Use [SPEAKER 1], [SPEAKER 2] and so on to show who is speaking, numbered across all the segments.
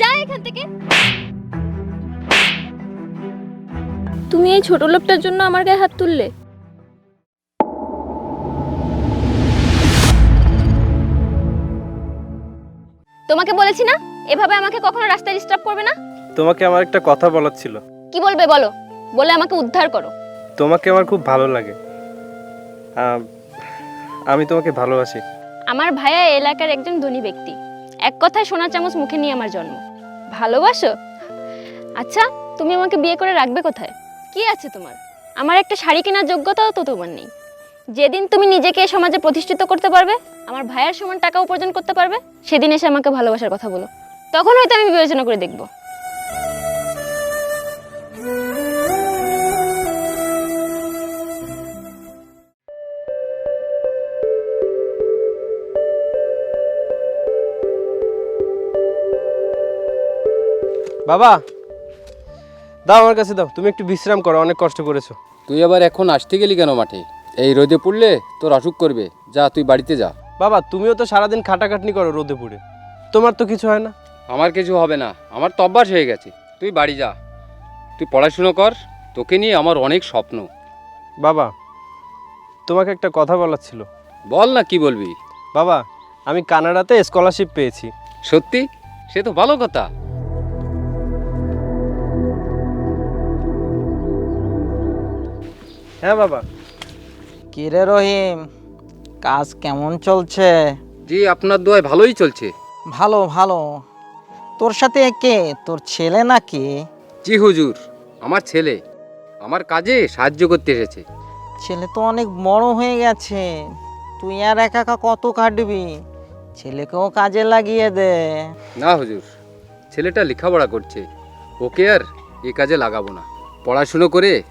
[SPEAKER 1] যা এখান থেকে। তুমি এই ছোট লোকটার জন্য আমার গায়ে হাত তুললে? তোমাকে বলেছি না? এভাবে আমাকে কখনো রাস্তায় ডিস্টার্ব করবে না?
[SPEAKER 2] তোমাকে আমার একটা কথা বলার ছিল।
[SPEAKER 1] কি বলবে বলো? বলে আমাকে উদ্ধার করো।
[SPEAKER 2] তোমাকে আমার খুব ভালো লাগে। আম, আমি তোমাকে ভালোবাসি।
[SPEAKER 1] আমার ভাইয়া এই এলাকার একজন ধনী ব্যক্তি। এক কথায় সোনা চামচ মুখে নিয়ে আমার জন্ম। ভালোবাসো? আচ্ছা তুমি আমাকে বিয়ে করে রাখবে কোথায়? কি আছে তোমার? আমার একটা শাড়ি কেনার যোগ্যতাও তো তোমার নেই। যেদিন তুমি নিজেকে সমাজে প্রতিষ্ঠিত করতে পারবে, আমার ভাইয়ের সমান টাকা উপার্জন করতে পারবে, সেদিন এসে আমাকে ভালোবাসার কথা বলো। তখন হয়তো আমি বিবেচনা করে দেখব।
[SPEAKER 2] বাবা দাও আমার কাছে দাও তুমি একটু বিশ্রাম করো অনেক কষ্ট করেছ।
[SPEAKER 3] তুই আবার এখন আসতে গেলি কেন মাঠে? এই রোদে পড়লে তোর অসুখ করবে। যা তুই বাড়িতে যা।
[SPEAKER 2] বাবা তুমিও তো সারাদিন খাটাখাটনি করো রোদে পুড়ে। তোমার তো কিছু হয় না।
[SPEAKER 3] আমার কিছু হবে না। আমার তো অভ্যাস হয়ে গেছে। তুই বাড়ি যা। তুই পড়াশুনো কর। তোকে নিয়ে আমার অনেক স্বপ্ন।
[SPEAKER 2] বাবা তোমাকে একটা কথা বলার ছিল।
[SPEAKER 3] বল না কি বলবি?
[SPEAKER 2] বাবা আমি কানাডাতে স্কলারশিপ পেয়েছি।
[SPEAKER 3] সত্যি? সে তো ভালো কথা।
[SPEAKER 2] হ্যাঁ বাবা।
[SPEAKER 4] কিরে রহিম? কাজ কেমন চলছে?
[SPEAKER 3] জি আপনার দোয়ায় ভালোই চলছে।
[SPEAKER 4] ভালো ভালো। তোর সাথে কে? তোর ছেলে নাকি?
[SPEAKER 3] জি হুজুর আমার ছেলে। আমার কাজে সাহায্য করতে এসেছে।
[SPEAKER 4] ছেলে তো অনেক বড় হয়ে গেছে। তুই আর একা একা কত কাটবি? ছেলেকেও কাজে লাগিয়ে দে।
[SPEAKER 3] না হুজুর ছেলেটা লেখাপড়া করছে। ওকে আর এ কাজে লাগাবো না। পড়াশুনো করে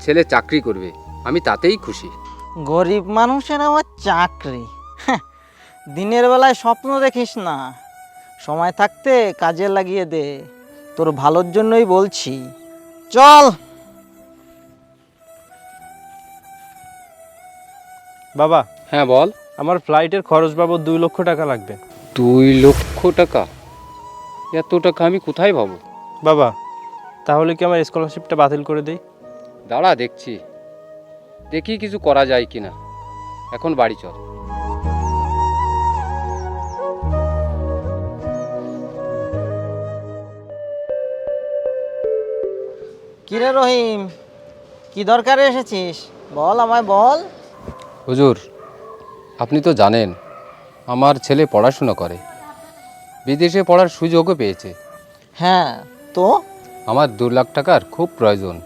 [SPEAKER 3] ছেলে চাকরি করবে আমি তাতেই খুশি।
[SPEAKER 4] গরিব মানুষের আবার চাকরি। হ্যাঁ, দিনের বেলায় স্বপ্ন দেখিস না। সময় থাকতে কাজে লাগিয়ে দে। তোর ভালোর জন্যই বলছি। চল।
[SPEAKER 2] বাবা
[SPEAKER 3] হ্যাঁ বল।
[SPEAKER 2] আমার ফ্লাইটের খরচ বাবদ দুই লক্ষ টাকা লাগবে।
[SPEAKER 3] দুই লক্ষ টাকা? এত টাকা আমি কোথায় পাবো?
[SPEAKER 2] বাবা তাহলে কি আমার স্কলারশিপটা বাতিল করে দেই?
[SPEAKER 3] দাঁড়া দেখছি। দেখি কিছু করা যায় কি না এখন বাড়ি চল।
[SPEAKER 4] কিরে রহিম কি দরকারে এসেছিস? বল আমায় বল।
[SPEAKER 3] হুজুর আপনি তো জানেন আমার ছেলে পড়াশুনো করে। বিদেশে পড়ার সুযোগও পেয়েছে।
[SPEAKER 4] হ্যাঁ তো?
[SPEAKER 3] আমার দু লাখ টাকার খুব প্রয়োজন।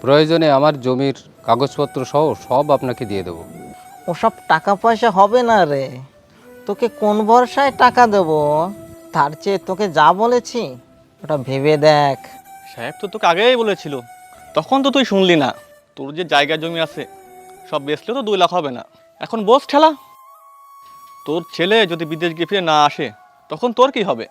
[SPEAKER 3] প্রয়োজনে আমার জমির কাগজপত্র সহ সব আপনাকে দিয়ে দেবো।
[SPEAKER 4] ওসব টাকা পয়সা হবে না রে। তোকে কোন ভরসায় টাকা দেব? তার চেয়ে তোকে যা বলেছি ওটা ভেবে দেখ।
[SPEAKER 5] সাহেব তো তোকে আগেই বলেছিল। তখন তো তুই শুনলি না। তোর যে জায়গা জমি আছে সব বেচলেও তো দুই লাখ হবে না। এখন বস ঠেলা। তোর ছেলে যদি বিদেশ গিয়ে ফিরে না আসে তখন তোর কি হবে?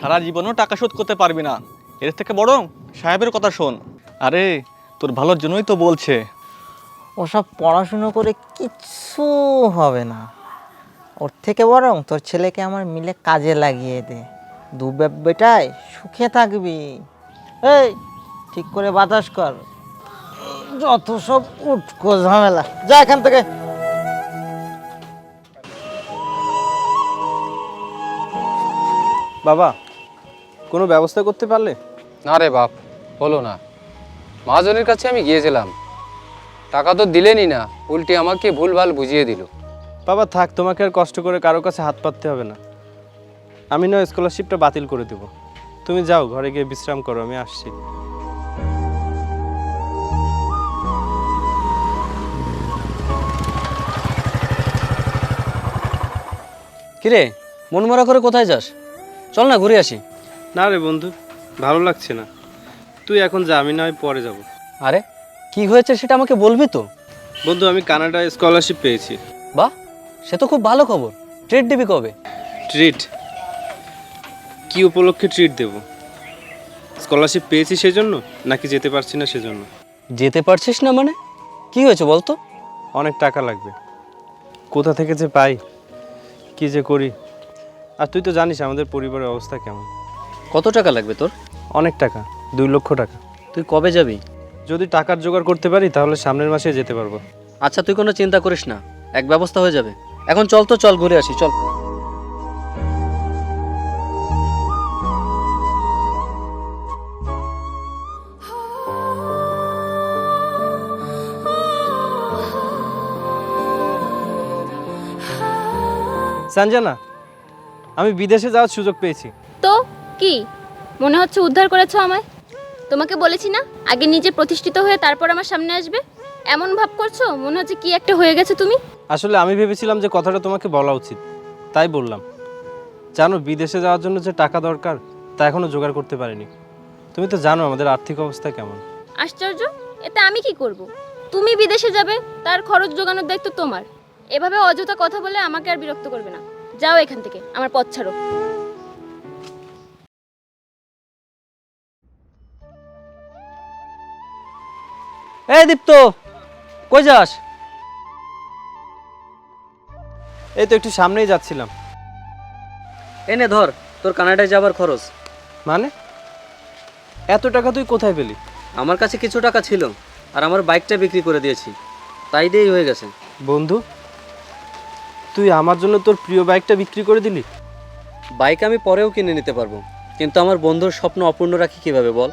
[SPEAKER 5] সারা জীবনেও টাকা শোধ করতে পারবি না। এর থেকে বরং সাহেবের কথা শোন। আরে তোর ভালোর জন্যই তো বলছে।
[SPEAKER 4] ওসব পড়াশুনো করে কিচ্ছু হবে না। ওর থেকে বরং তোর ছেলেকে আমার মিলে কাজে লাগিয়ে দে। দু বেটায় সুখে থাকবি। এই ঠিক করে বাতাস কর। যত সব উটকো ঝামেলা। যা এখান থেকে।
[SPEAKER 2] বাবা কোনো ব্যবস্থা করতে পারলে?
[SPEAKER 3] না রে বাপ হলো না। মহাজনের কাছে আমি গিয়েছিলাম। টাকা তো দিলেনই না উল্টে আমাকে ভুলভাল বুঝিয়ে দিল।
[SPEAKER 2] বাবা থাক তোমাকে আর কষ্ট করে কারও কাছে হাত পাততে হবে না। আমি না স্কলারশিপটা বাতিল করে দেব। তুমি যাও ঘরে গিয়ে বিশ্রাম করো আমি আসছি।
[SPEAKER 6] কিরে মন মরা করে কোথায় যাস? চল না ঘুরে আসি।
[SPEAKER 2] না রে বন্ধু ভালো লাগছে না। তুই এখন যা আমি না হয় পরে যাব।
[SPEAKER 6] আরে কি হয়েছে সেটা আমাকে বলবি তো?
[SPEAKER 2] বন্ধু আমি কানাডায় স্কলারশিপ পেয়েছি।
[SPEAKER 6] বাহ সে তো খুব ভালো খবর। ট্রিট দিবি কবে?
[SPEAKER 2] ট্রিট কি উপলক্ষে ট্রিট দেব? স্কলারশিপ পেয়েছি সেজন্য নাকি যেতে পারছি না সেজন্য?
[SPEAKER 6] যেতে পারছিস না মানে? কি হয়েছে বলতো
[SPEAKER 2] অনেক টাকা লাগবে। কোথা থেকে যে পাই? কি যে করি? আর তুই তো জানিস আমাদের পরিবারের অবস্থা কেমন।
[SPEAKER 6] কত টাকা লাগবে তোর?
[SPEAKER 2] অনেক টাকা। দুই লক্ষ টাকা।
[SPEAKER 6] তুই কবে যাবি?
[SPEAKER 2] যদি টাকার জোগাড় করতে পারি তাহলে সামনের মাসে যেতে পারব।
[SPEAKER 6] আচ্ছা তুই কোনো চিন্তা করিস না। এক ব্যবস্থা হয়ে যাবে। এখন চল তো চল ঘুরে আসি চল।
[SPEAKER 2] সঞ্জনা আমি বিদেশে যাওয়ার সুযোগ পেয়েছি।
[SPEAKER 1] তো কি? মনে হচ্ছে উদ্ধার করেছ আমায়? তোমাকে বলেছি না? আগে নিজে প্রতিষ্ঠিত হয়ে তারপর আমার সামনে আসবে? এমন ভাব করছ? মনে হচ্ছে কি একটা হয়ে গেছে তুমি?
[SPEAKER 2] আসলে আমি ভেবেছিলাম যে কথাটা তোমাকে বলা উচিত। তাই বললাম। জানো বিদেশে যাওয়ার জন্য যে টাকা দরকার তা এখনও জোগাড় করতে পারিনি। তুমি তো জানো আমাদের আর্থিক অবস্থা কেমন।
[SPEAKER 1] আশ্চর্য? এতে আমি কি করব? তুমি বিদেশে যাবে তার খরচ জোগানোর দায়িত্ব তোমার। এভাবে অযথা কথা বলে আমাকে আর বিরক্ত করবে না। যাও এখান থেকে আমার পথ ছাড়ো।
[SPEAKER 6] এই দীপ্ত কই যাস?
[SPEAKER 2] এই তো একটু সামনেই যাচ্ছিলাম।
[SPEAKER 6] এনে ধর তোর কানাডায় যাবার খরচ।
[SPEAKER 2] মানে? এত টাকা তুই কোথায় পেলি?
[SPEAKER 6] আমার কাছে কিছু টাকা ছিল আর আমার বাইকটা বিক্রি করে দিয়েছি। তাই দিয়েই হয়ে গেছে।
[SPEAKER 2] বন্ধু তুই আমার জন্য তোর প্রিয় বাইকটা বিক্রি করে দিলি?
[SPEAKER 6] বাইক আমি পরেও কিনে নিতে পারব কিন্তু আমার বন্ধুর স্বপ্ন অপূর্ণ রাখি কীভাবে বল?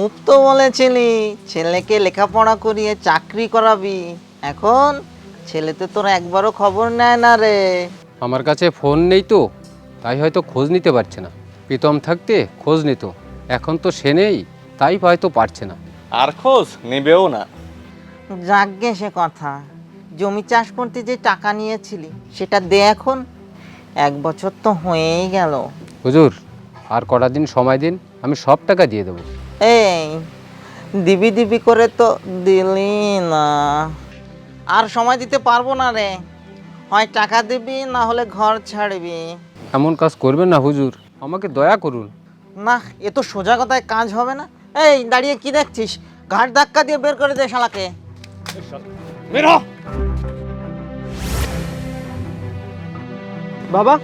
[SPEAKER 4] খুব তো বলেছিলি ছেলেকে লেখাপড়া করিয়ে চাকরি করাবি। এখন ছেলে তো তোর একবারও খবর নেয় না রে।
[SPEAKER 3] আমার কাছে ফোন নেই তো তাই হয়তো খোঁজ নিতে পারছে না। প্রীতম থাকতে খোঁজ নিত এখন তো সে নেই তাই হয়তো পারছে না।
[SPEAKER 5] আর খোঁজ নেবেও না।
[SPEAKER 4] যাগ্গে সে কথা জমি চাষ করতে যে টাকা নিয়েছিলি সেটা দে এখন। এক বছর তো হয়েই গেল।
[SPEAKER 3] হুজুর আর কটা দিন সময় দিন আমি সব টাকা দিয়ে দেবো।
[SPEAKER 4] এই দিবি দিবি করে তো দিলি না। আর সময় দিতে পারব না রে। হয় টাকা দিবি না হলে ঘর ছাড়বি।
[SPEAKER 3] এমন কাজ করবেন না হুজুর। আমাকে দয়া করুন।
[SPEAKER 4] না এ তো সোজা কথায় কাজ হবে না। এই দাঁড়িয়ে কি দেখছিস? ঘাট ধাক্কা দিয়ে বের করে দে শালাকে।
[SPEAKER 2] বাবা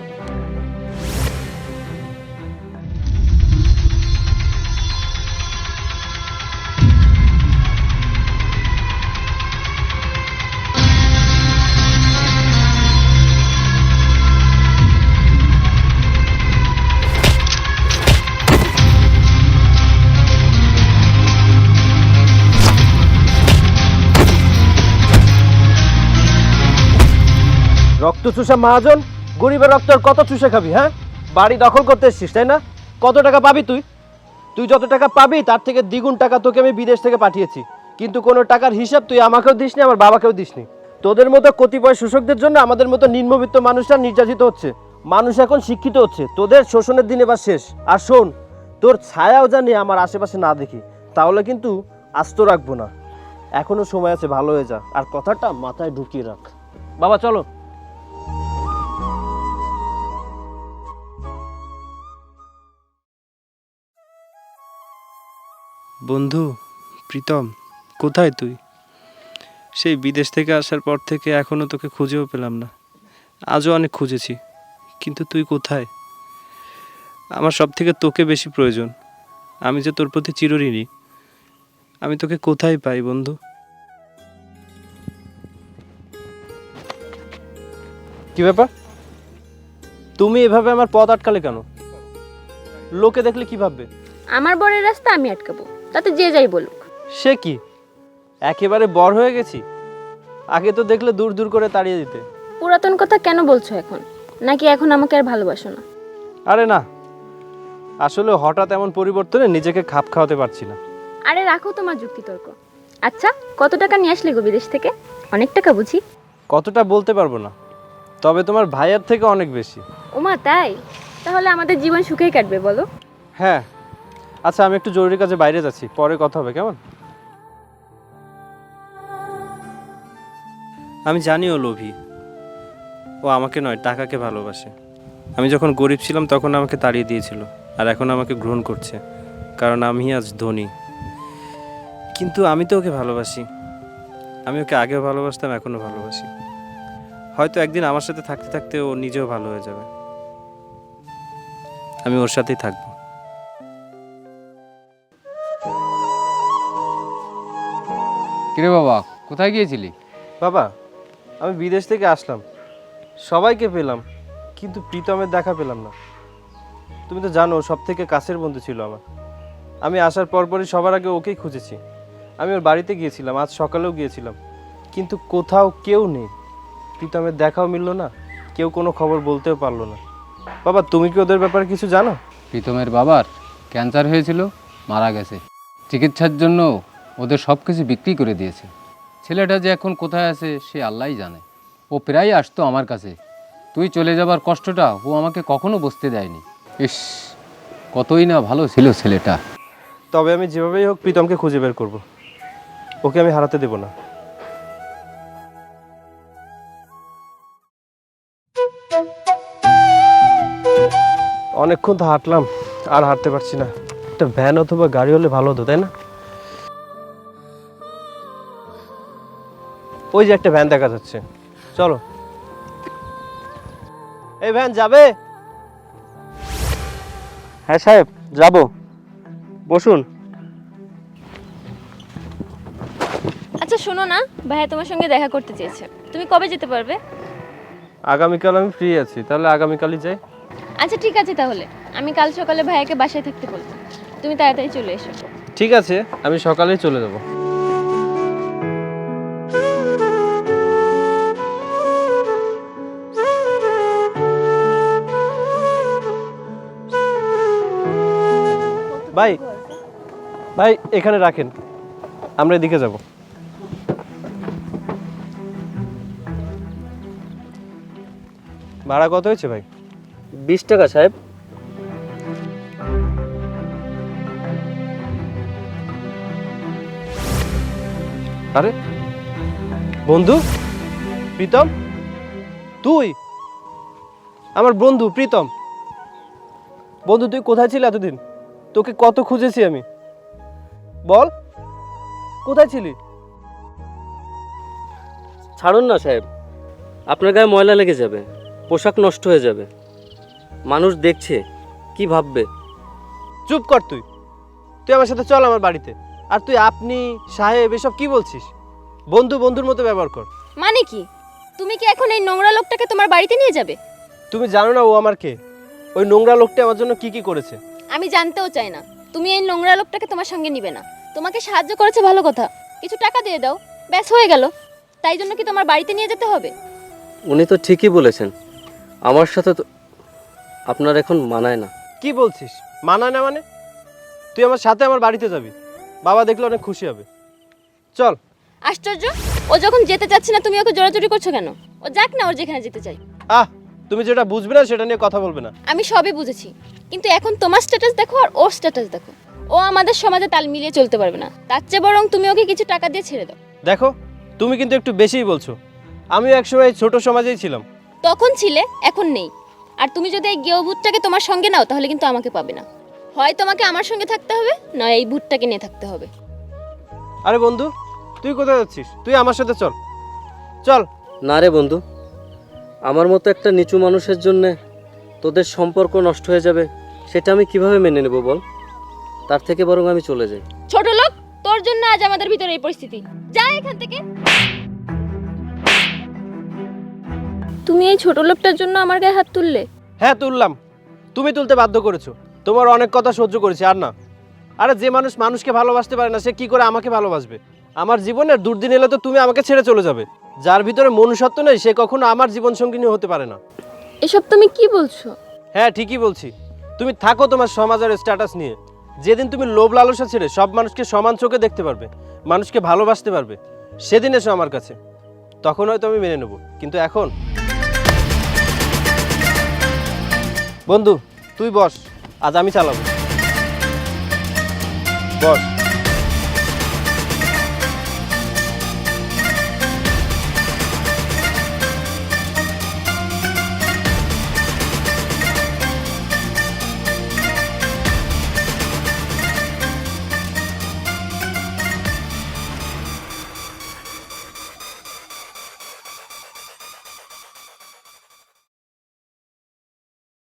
[SPEAKER 2] রক্ত চুষা মহাজন, গরিবের রক্ত আর কত চুষে খাবি হ্যাঁ? বাড়ি দখল করতে এসছিস, তাই না? কত টাকা পাবি তুই? তুই যত টাকা পাবি, তার থেকে দ্বিগুণ টাকা তোকে আমি বিদেশ থেকে পাঠিয়েছি। কিন্তু কোনো টাকার হিসাব তুই আমাকেও দিসনি, আমার বাবাকেও দিসনি। তোদের মতো কতিপয় শোষকদের জন্য আমাদের মতো নিম্নবিত্ত মানুষরা নির্যাতিত হচ্ছে। মানুষ এখন শিক্ষিত হচ্ছে। তোদের শোষণের দিন এবার শেষ। আর শোন, তোর ছায়াও জানি আমার আশেপাশে না দেখি। তাহলে কিন্তু আস্ত রাখব না। এখনও সময় আছে, ভালো হয়ে যা। আর কথাটা মাথায় ঢুকিয়ে রাখ। বাবা, চলো। বন্ধু প্রীতম কোথায় তুই? সেই বিদেশ থেকে আসার পর থেকে এখনও তোকে খুঁজেও পেলাম না। আজও অনেক খুঁজেছি কিন্তু তুই কোথায়? আমার সব থেকে তোকে বেশি প্রয়োজন। আমি যে তোর প্রতি চিরঋণী আমি তোকে কোথায় পাই বন্ধু? কি ব্যাপার? তুমি এভাবে আমার পথ আটকালে কেন? লোকে দেখলে কি ভাববে?
[SPEAKER 1] আমার বরের রাস্তা আমি আটকাবো। তাতে যে যাই বলুক।
[SPEAKER 2] সে কি? একেবারে বড় হয়ে গেছি? আগে তো দেখলে দূর দূর করে তাড়িয়ে দিতে।
[SPEAKER 1] পুরাতন কথা কেন বলছো এখন? নাকি এখন আমাকে আর ভালোবাসো না?
[SPEAKER 2] আরে না। আসলে হঠাৎ এমন পরিবর্তনে নিজেকে খাপ খাওয়াতে পারছি না।
[SPEAKER 1] আরে রাখো তোমার যুক্তিতর্ক। আচ্ছা কত টাকা নিয়ে আসলে গো বিদেশ থেকে? অনেক টাকা বুঝি?
[SPEAKER 2] কতটা বলতে পারব না। তবে তোমার ভাইয়ের থেকে অনেক বেশি।
[SPEAKER 1] ওমা তাই? তাহলে আমাদের জীবন সুখেই কাটবে বলো।
[SPEAKER 2] হ্যাঁ আচ্ছা আমি একটু জরুরি কাজে বাইরে যাচ্ছি। পরে কথা হবে, কেমন? আমি জানি ও লোভী। ও আমাকে নয়, টাকাকে ভালোবাসে। আমি যখন গরিব ছিলাম, তখন আমাকে তাড়িয়ে দিয়েছিল, আর এখন আমাকে গ্রহণ করছে, কারণ আমি আজ ধনী। কিন্তু আমি তো ওকে ভালোবাসি। আমি ওকে আগেও ভালোবাসতাম, এখনও ভালোবাসি। হয়তো একদিন আমার সাথে থাকতে থাকতে ও নিজেও ভালো হয়ে যাবে। আমি ওর সাথেই থাকব।
[SPEAKER 3] কিরে বাবা কোথায় গিয়েছিলি?
[SPEAKER 2] বাবা আমি বিদেশ থেকে আসলাম। সবাইকে পেলাম কিন্তু প্রীতমের দেখা পেলাম না। তুমি তো জানো সব থেকে কাছের বন্ধু ছিল আমার। আমি আসার পরপরই সবার আগে ওকেই খুঁজেছি। আমি ওর বাড়িতে গিয়েছিলাম আজ সকালেও গিয়েছিলাম। কিন্তু কোথাও কেউ নেই। প্রীতমের দেখাও মিললো না কেউ কোনো খবর বলতেও পারল না। বাবা তুমি কি ওদের ব্যাপারে কিছু জানো?
[SPEAKER 3] প্রীতমের বাবার ক্যান্সার হয়েছিল মারা গেছে। চিকিৎসার জন্য ওদের সব কিছু বিক্রি করে দিয়েছে। ছেলেটা যে এখন কোথায় আছে, সে আল্লাহই জানে। ও প্রায় আসতো আমার কাছে। তুই চলে যাবার কষ্টটা ও আমাকে কখনো বসতে দেয়নি। ইস, কতই না ভালো ছিল ছেলেটা।
[SPEAKER 2] তবে আমি যেভাবেই হোক প্রীতমকে খুঁজে বের করব। ওকে আমি হারাতে দেব না। অনেকক্ষণ তো হাঁটলাম, আর হাঁটতে পারছি না। একটা ভ্যান অথবা গাড়ি হলে ভালো হতো, তাই না? ওই যে একটা ভ্যান দেখা যাচ্ছে। চলো। এই ভ্যান যাবে? হ্যাঁ সাহেব যাব। বসুন।
[SPEAKER 1] আচ্ছা শোনো না। ভাইয়া তোমার সঙ্গে দেখা করতে চেয়েছে। তুমি কবে যেতে পারবে?
[SPEAKER 2] আগামীকাল আমি ফ্রি আছি। তাহলে আগামীকালই যাই।
[SPEAKER 1] আচ্ছা ঠিক আছে তাহলে। আমি কাল সকালে ভাইয়াকে বাসায় থাকতে বলব। তুমি তাড়াতাড়ি চলে এসো।
[SPEAKER 2] ঠিক আছে আমি সকালেই চলে যাব। ভাই এখানে রাখেন। আমরা এদিকে যাব। ভাড়া কত হয়েছে ভাই?
[SPEAKER 6] বিশ টাকা সাহেব।
[SPEAKER 2] আরে বন্ধু প্রীতম? তুই? আমার বন্ধু প্রীতম। বন্ধু তুই কোথায় ছিলি এতদিন? তোকে কত খুঁজেছি আমি? বল। কোথায় ছিলি?
[SPEAKER 6] ছাড়ুন না সাহেব আপনার গায়ে ময়লা লেগে যাবে পোশাক নষ্ট হয়ে যাবে। মানুষ দেখছে কি ভাববে?
[SPEAKER 2] চুপ কর তুই। তুই আমার সাথে চল আমার বাড়িতে। আর তুই আপনি সাহেব এসব কি বলছিস? বন্ধু বন্ধুর মতো ব্যবহার কর।
[SPEAKER 1] মানে কি? তুমি কি এখন এই নোংরা লোকটাকে তোমার বাড়িতে নিয়ে যাবে?
[SPEAKER 2] তুমি জানো না ও আমার কে? ওই নোংরা লোকটা আমার জন্য কি কি করেছে?
[SPEAKER 1] আমি জানতেও চাই না। তুমি এই নোংরা লোকটাকে তোমার সঙ্গে নিবে না। তোমাকে সাহায্য করেছে ভালো কথা। কিছু টাকা দিয়ে দাও। ব্যাস হয়ে গেল। তাই জন্য কি তোমার বাড়িতে নিয়ে যেতে হবে?
[SPEAKER 6] উনি তো ঠিকই বলেছেন। আমার সাথে তো আপনার এখন মানায় না।
[SPEAKER 2] কি বলছিস? মানায় না মানে? তুই আমার সাথে আমার বাড়িতে যাবি। বাবা দেখলে অনেক খুশি হবে। চল।
[SPEAKER 1] আশ্চর্য! ও যখন যেতে চাচ্ছে না তুমি ওকে জোরাজুরি করছ কেন? ও যাক না ওর যেখানে যেতে চাই।
[SPEAKER 2] আহ! তুমি যেটা বুঝবে না সেটা নিয়ে কথা বলবে না।
[SPEAKER 1] আমি সবই বুঝেছি। কিন্তু এখন তোমার স্ট্যাটাস দেখো আর ওর স্ট্যাটাস দেখো। ও আমাদের সমাজে তাল মিলিয়ে চলতে পারবে না। তার চেয়ে বরং তুমি ওকে কিছু টাকা দিয়ে ছেড়ে দাও।
[SPEAKER 2] দেখো তুমি কিন্তু একটু বেশিই বলছো। আমিও একসময় ছোট সমাজেই ছিলাম।
[SPEAKER 1] তখন ছিলে এখন নেই। আর তুমি যদি এই গেও ভূতটাকে তোমার সঙ্গে নাও তাহলে কিন্তু আমাকে পাবে না। হয় তোমাকে আমার সঙ্গে থাকতে হবে নয় এই ভূতটাকে নিয়ে থাকতে হবে।
[SPEAKER 2] আরে বন্ধু তুই কোথায় যাচ্ছিস? তুই আমার সাথে চল। চল।
[SPEAKER 6] না রে বন্ধু আমার মতো একটা নিচু মানুষের জন্যে তোদের সম্পর্ক নষ্ট হয়ে যাবে সেটা আমি কীভাবে মেনে নেব বল? তার থেকে বরং আমি চলে যাই।
[SPEAKER 1] ছোট লোক তোর জন্য আজ আমাদের ভিতরে এই পরিস্থিতি। যা এখান থেকে। তুমি এই ছোট লোকটার জন্য আমার গায়ে হাত তুললে?
[SPEAKER 2] হ্যাঁ তুললাম। তুমি তুলতে বাধ্য করেছ। তোমার অনেক কথা সহ্য করেছি আর না। আরে যে মানুষ মানুষকে ভালোবাসতে পারে না সে কি করে আমাকে ভালোবাসবে? আমার জীবনের দুর্দিন এলে তো তুমি আমাকে ছেড়ে চলে যাবে। যার ভিতরে মনুষ্যত্ব নেই সে কখনো আমার জীবন সঙ্গিনী হতে পারে না।
[SPEAKER 1] এসব তুমি কি বলছো?
[SPEAKER 2] হ্যাঁ ঠিকই বলছি। তুমি থাকো তোমার সমাজের স্ট্যাটাস নিয়ে। যেদিন তুমি লোভ লালসা ছেড়ে সব মানুষকে সমান চোখে দেখতে পারবে, মানুষকে ভালোবাসতে পারবে, সেদিন এসো আমার কাছে। তখন হয়তো আমি মেনে নেব, কিন্তু এখন? বন্ধু, তুই বস, আজ আমি চালাবো। বস।